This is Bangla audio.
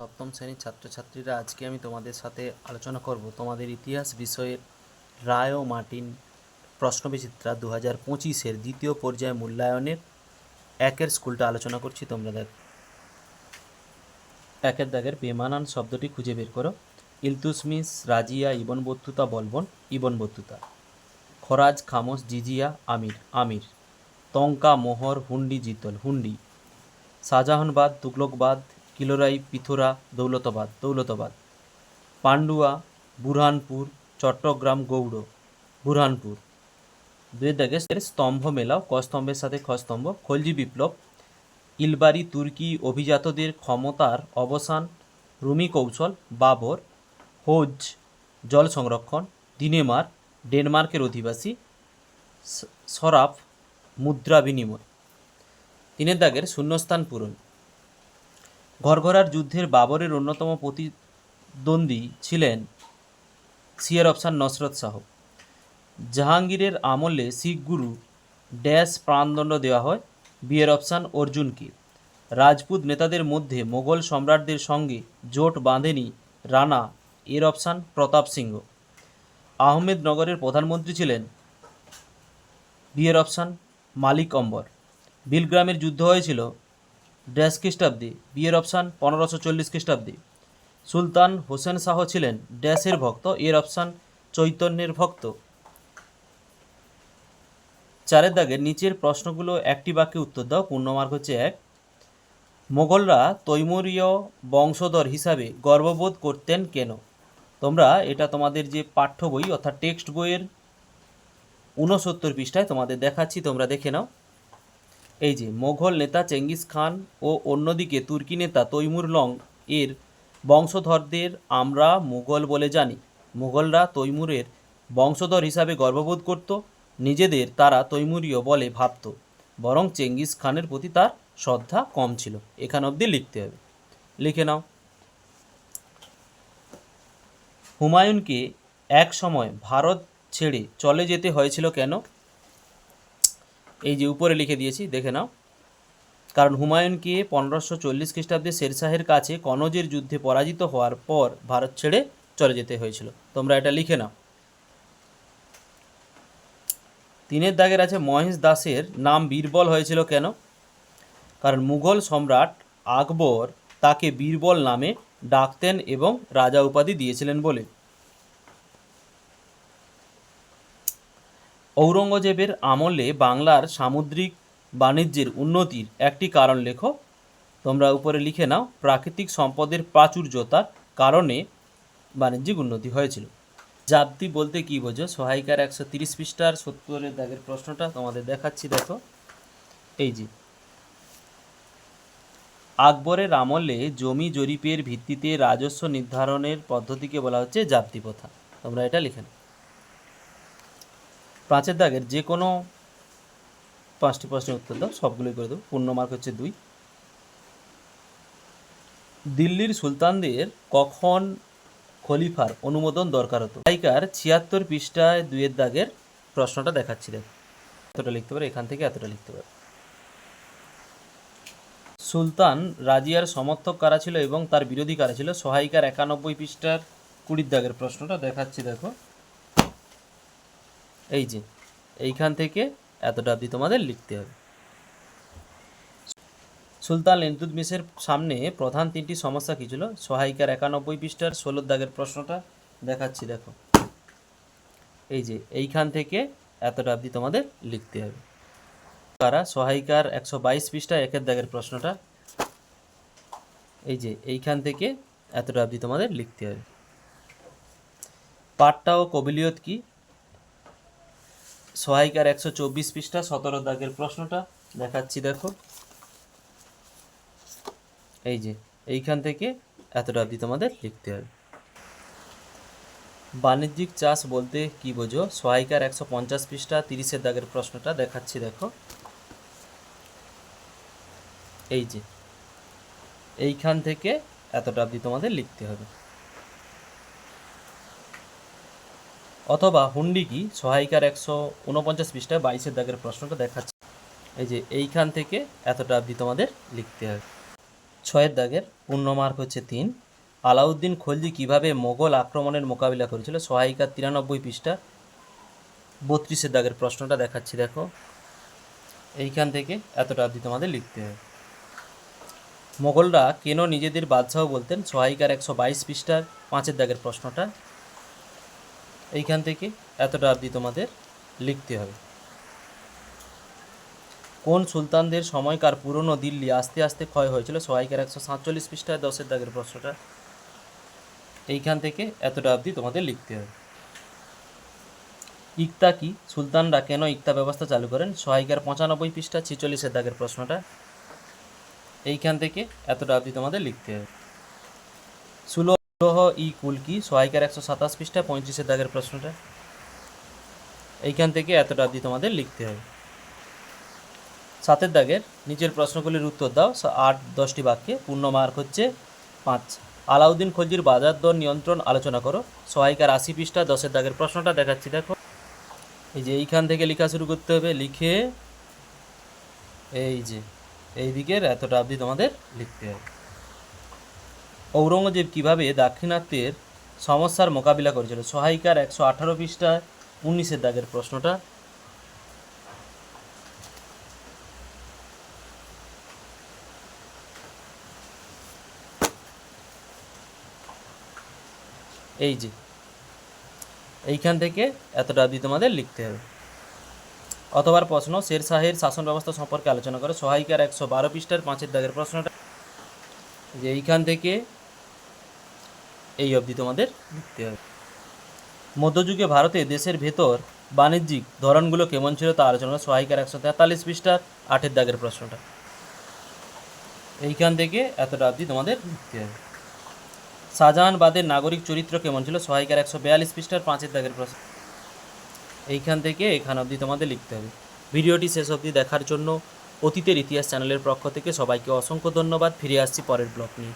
সপ্তম শ্রেণির ছাত্রছাত্রীরা আজকে আমি তোমাদের সাথে আলোচনা করব তোমাদের ইতিহাস বিষয়ের রায় ও মার্টিন প্রশ্নবিচিত্রা দু হাজার পঁচিশের দ্বিতীয় পর্যায়ে মূল্যায়নের একের স্কুলটা আলোচনা করছি তোমরা দেখ। একের দাগের বেমানান শব্দটি খুঁজে বের করো। ইলতুসমিস, রাজিয়া, ইবন বত্তুতা, বলবন, ইবন বত্তুতা। খরাজ, খামোশ, জিজিয়া, আমির আমির। তঙ্কা, মোহর, হুন্ডি, জিতল, হুন্ডি। শাহজাহানবাদ, তুগলকবাদ কিলোরাই, পিথোরা, দৌলতাবাদ দৌলতাবাদ। পান্ডুয়া, বুরহানপুর, চট্টগ্রাম, গৌড়, বুরহানপুর। দুয়ের দাগে স্তম্ভ মেলাও, ক স্তম্ভের সাথে খ স্তম্ভ, খলজি বিপ্লব, ইলবারি, তুর্কি অভিজাতদের ক্ষমতার অবসান, রুমি কৌশল, বাবর, হোজ, জল সংরক্ষণ দিনেমার ডেনমার্কের অধিবাসী সরাফ, মুদ্রা বিনিময়। তিনের দাগের শূন্যস্থান পূরণ। ঘরঘরার যুদ্ধের বাবরের অন্যতম প্রতিদ্বন্দ্বী ছিলেন সিয়ার অপশান নসরত শাহ জাহাঙ্গীরের আমলে শিখ গুরু ড্যাশ প্রাণদণ্ড দেওয়া হয় বিয়ের অপশান অর্জুনকে। রাজপুত নেতাদের মধ্যে মোগল সম্রাটদের সঙ্গে জোট বাঁধেনি রানা এর অপশান প্রতাপ সিংহ। আহমেদনগরের প্রধানমন্ত্রী ছিলেন বিয়ের অপশান মালিক অম্বর। বিলগ্রামের যুদ্ধ হয়েছিল ড্যাশ খ্রিস্টাব্দে, বিয়ের অপশান পনেরোশো চল্লিশ খ্রিস্টাব্দে। সুলতান হোসেন শাহ ছিলেন ড্যাশের ভক্ত, এর অপশান চৈতন্যের ভক্ত। চারের দাগের নিচের প্রশ্নগুলো একটি বাক্যে উত্তর দাও পূর্ণমার্ক হচ্ছে এক। মোগলরা তৈমুরীয় বংশধর হিসাবে গর্ববোধ করতেন কেন? তোমরা এটা তোমাদের যে পাঠ্য বই, অর্থাৎ টেক্সট বইয়ের ঊনসত্তর পৃষ্ঠায় তোমাদের দেখাচ্ছি, তোমরা দেখে নাও। এই যে, মোঘল নেতা চেঙ্গিস খান ও অন্যদিকে তুর্কি নেতা তৈমুর লং এর বংশধরদের আমরা মুঘল বলে জানি। মুঘলরা তৈমুরের বংশধর হিসাবে গর্ববোধ করত, নিজেদের তারা তৈমুরীয় বলে ভাবত। বরং চেঙ্গিস খানের প্রতি তার শ্রদ্ধা কম ছিল। এখান অবধি লিখতে হবে। লিখে নাও। হুমায়ুনকে এক সময় ভারত ছেড়ে চলে যেতে হয়েছিল কেন? এই যে উপরে লিখে দিয়েছি, দেখে নাও। কারণ হুমায়ুনকে পনেরোশো চল্লিশ খ্রিস্টাব্দে শেরশাহের কাছে কনজের যুদ্ধে পরাজিত হওয়ার পর ভারত ছেড়ে চলে যেতে হয়েছিল। তোমরা এটা লিখে নাও। তিনের দাগের আছে, মহেশ দাসের নাম বীরবল হয়েছিল কেন? কারণ মুঘল সম্রাট আকবর তাকে বীরবল নামে ডাকতেন এবং রাজা উপাধি দিয়েছিলেন বলে। ঔরঙ্গজেবের আমলে বাংলার সামুদ্রিক বাণিজ্যের উন্নতির একটি কারণ লেখো। তোমরা উপরে লিখে নাও, প্রাকৃতিক সম্পদের প্রাচুর্যতার কারণে বাণিজ্যিক উন্নতি হয়েছিল। জাতি বলতে কি বোঝো? সহায়িকার একশো তিরিশ পৃষ্ঠার সত্তরের দাগের প্রশ্নটা তোমাদের দেখাচ্ছি, দেখো। এই যে, আকবরের আমলে জমি জরিপের ভিত্তিতে রাজস্ব নির্ধারণের পদ্ধতিকে বলা হচ্ছে জাপ্তি প্রথা। তোমরা এটা লিখে নাও। পাঁচের দাগের যে কোনো পাঁচটি প্রশ্নের উত্তর দাও, সবগুলোই করে দেবো। পূর্ণ মার্ক হচ্ছে দুই। দিল্লির সুলতানদের কখন খলিফার অনুমোদন দরকার হতো? তাইকার ছিয়াত্তর পৃষ্ঠায় দুইয়ের দাগের প্রশ্নটা দেখাচ্ছি, দেখ। এতটা লিখতে পারে, এখান থেকে এতটা লিখতে পারে। সুলতান রাজিয়ার সমর্থক কারা ছিল এবং তার বিরোধী কারা ছিল? সহায়িকার একানব্বই পৃষ্ঠার কুড়ির দাগের প্রশ্নটা দেখাচ্ছি, দেখো। এই যে, এইখান থেকে এতটা অবধি তোমাদের লিখতে হবে। সুলতান ইলতুৎমিশের সামনে প্রধান তিনটি সমস্যা কী ছিল? সহায়িকার একানব্বই পৃষ্ঠার ষোলো দাগের প্রশ্নটা দেখাচ্ছি, দেখো। এই যে, এইখান থেকে এতটা অবধি তোমাদের লিখতে হবে। তারা সহায়িকার একশো বাইশ পৃষ্ঠা একের দাগের প্রশ্নটা। এই যে, এইখান থেকে এতটা অবধি তোমাদের লিখতে হবে। পাট্টা ও কবিলিয়ত কি? সহায়িকার একশো চব্বিশ পৃষ্ঠা, সতেরো দাগের প্রশ্নটা দেখাচ্ছি, দেখো। এই যে, এইখান থেকে এতটা অবধি তোমাদের লিখতে হবে। বাণিজ্যিক চাষ বলতে কি বোঝো? সহায়িকার একশো পঞ্চাশ পৃষ্ঠা, তিরিশের দাগের প্রশ্নটা দেখাচ্ছি, দেখো। এই যে, এইখান থেকে এতটা অবধি তোমাদের লিখতে হবে। অথবা হুন্ডি কি? সহায়িকার একশো উনপঞ্চাশ পৃষ্ঠায় বাইশের দাগের প্রশ্নটা দেখাচ্ছে। এই যে এইখান থেকে এতটা অবধি তোমাদের লিখতে হবে। ছয়ের দাগের পূর্ণ মার্ক হচ্ছে তিন। আলাউদ্দিন খলজি কীভাবে মোগল আক্রমণের মোকাবিলা করেছিল? সহায়িকা তিরানব্বই পৃষ্ঠা বত্রিশের দাগের প্রশ্নটা দেখাচ্ছি, দেখো। এইখান থেকে এতটা অবধি তোমাদের লিখতে হবে। মোগলরা কেন নিজেদের বাদশাহ বলতেন? সহায়িকার একশো বাইশ পৃষ্ঠার পাঁচের দাগের প্রশ্নটা এইখান থেকে এতটা অবধি তোমাদের লিখতে হবে। কোন সুলতানদের সময়কার পুরনো দিল্লি আস্তে আস্তে ক্ষয় হয়েছিল? সহায়িকার একশো সাতচল্লিশ পৃষ্ঠায় দশের দাগের প্রশ্নটা। এইখান থেকে এতটা অবধি তোমাদের লিখতে হবে। ইকতা কি? সুলতানরা কেন ইকতা ব্যবস্থা চালু করেন? সহায়িকার পঁচানব্বই পৃষ্ঠা ছিচল্লিশের দাগের প্রশ্নটা। এইখান থেকে এতটা অবধি তোমাদের লিখতে হবে। সুলহ ই কুলকি সহায়িকার একশো সাতাশ পৃষ্ঠা পঁয়ত্রিশের দাগের প্রশ্নটা। এইখান থেকে এতটা অবধি তোমাদের লিখতে হবে। সাতের দাগের নিচের প্রশ্নগুলির উত্তর দাও। আট, দশটি বাক্যে। পূর্ণ মার্ক হচ্ছে পাঁচ। আলাউদ্দিন খলজির বাজার দর নিয়ন্ত্রণ আলোচনা করো। সহায়িকার আশি পৃষ্ঠা, দশের দাগের প্রশ্নটা দেখাচ্ছি, দেখো। এই যে এইখান থেকে লেখা শুরু করতে হবে। লিখে এই যে, এই দিকের এতটা অবধি তোমাদের লিখতে হবে। ঔরঙ্গজেব কীভাবে দাক্ষিণাত্যের সমস্যার মোকাবিলা করেছিল? সহায়িকার একশো আঠারো পৃষ্ঠায় উনিশের দাগের প্রশ্নটা। এই যে, এইখান থেকে এতটা অবধি তোমাদের লিখতে হবে। অতবার প্রশ্ন, শের শাহের শাসন ব্যবস্থা সম্পর্কে আলোচনা করে। সহায়িকার একশো বারো পৃষ্ঠার পাঁচের দাগের প্রশ্নটা। যে এইখান থেকে এই অবধি তোমাদের লিখতে হবে। মধ্যযুগে ভারতে দেশের ভেতর বাণিজ্যিক ধরনগুলো কেমন ছিল তা আলোচনা করে সহায়িকার একশো তেতাল্লিশ পৃষ্ঠার আটের দাগের প্রশ্নটা। এইখান থেকে এতটা অবধি তোমাদের লিখতে হবে। শাহজাহানবাদের নাগরিক চরিত্র কেমন ছিল সহায়িকার একশো বিয়াল্লিশ পৃষ্ঠার পাঁচের দাগের প্রশ্ন। এইখান থেকে এখান অবধি তোমাদের লিখতে হবে। ভিডিওটি শেষ অবধি দেখার জন্য অতীতের ইতিহাস চ্যানেলের পক্ষ থেকে সবাইকে অসংখ্য ধন্যবাদ। ফিরে আসছি পরের ব্লগ নিয়ে।